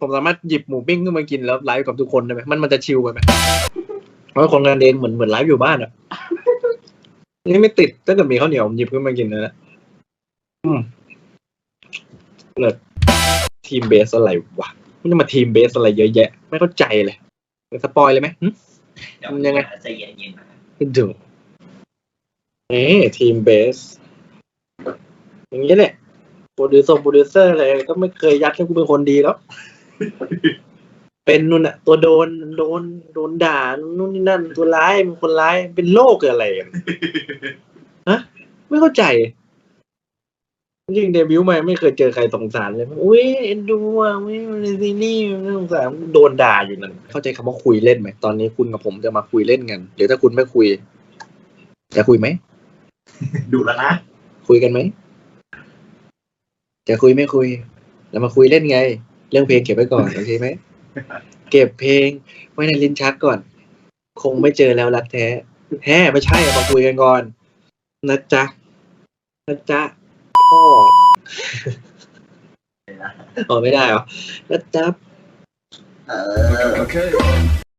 ผมสามารถหยิบหมูปิ้งขึ้นมากินแล้วไลฟ์กับทุกคนได้ไหมมันมันจะชิลไปไหมเพราะว่าคนงานเดนเหมือนเหมือนไลฟ์อยู่บ้านอะนี่ไม่ติดถ้าเกิดมีข้าวเหนียวผมหยิบขึ้นมากินเลยนะอืมเลิศทีมเบสอะไรวะมันจะมาทีมเบสอะไรเยอะแยะ ไม่เข้าใจเลยสปอยเลยไหมหึเดี๋ยวมันยังไงใจเย็นๆนะถึงนี่ทีมเบส อย่างนี้แหละโปรดิวเซอร์โปรดิวเซอร์อะไรก็ไม่เคยยัดให้กูเป็นคนดีแล้ว เป็นนู่นอะตัวโดนโดนโดนด่านู่นนี่นั่น ตัวร้ายเป็นคนร้ายเป็นโรคอะไรกันฮะไม่เข้าใจจริงๆเดบิวต์มาไม่เคยเจอใครสงสารเลยอุ้ยเอ็นดูอะอุ้ยมันในซีรีส์มันสงสารโดนด่าอยู่นั่นเข้าใจคำว่าคุยเล่นไหมตอนนี้คุณกับผมจะมาคุยเล่นกันหรือถ้าคุณไม่คุย จะคุยไหมดูแล้วนะคุยกันไหมจะคุยไม่คุย แล้วมาคุยเล่นไง เรื่องเพลงเก็บไว้ก่อน โอเคไหม เก็บเพลงไว้ในลิ้นชักก่อน คงไม่เจอแล้วรักแท้แท้ไม่ใช่มาคุยกันก่อน นะจ๊ะ นะจ๊ะ พ่ออ๋อไม่ได้เหรอนะจ๊ะ เออ Okay.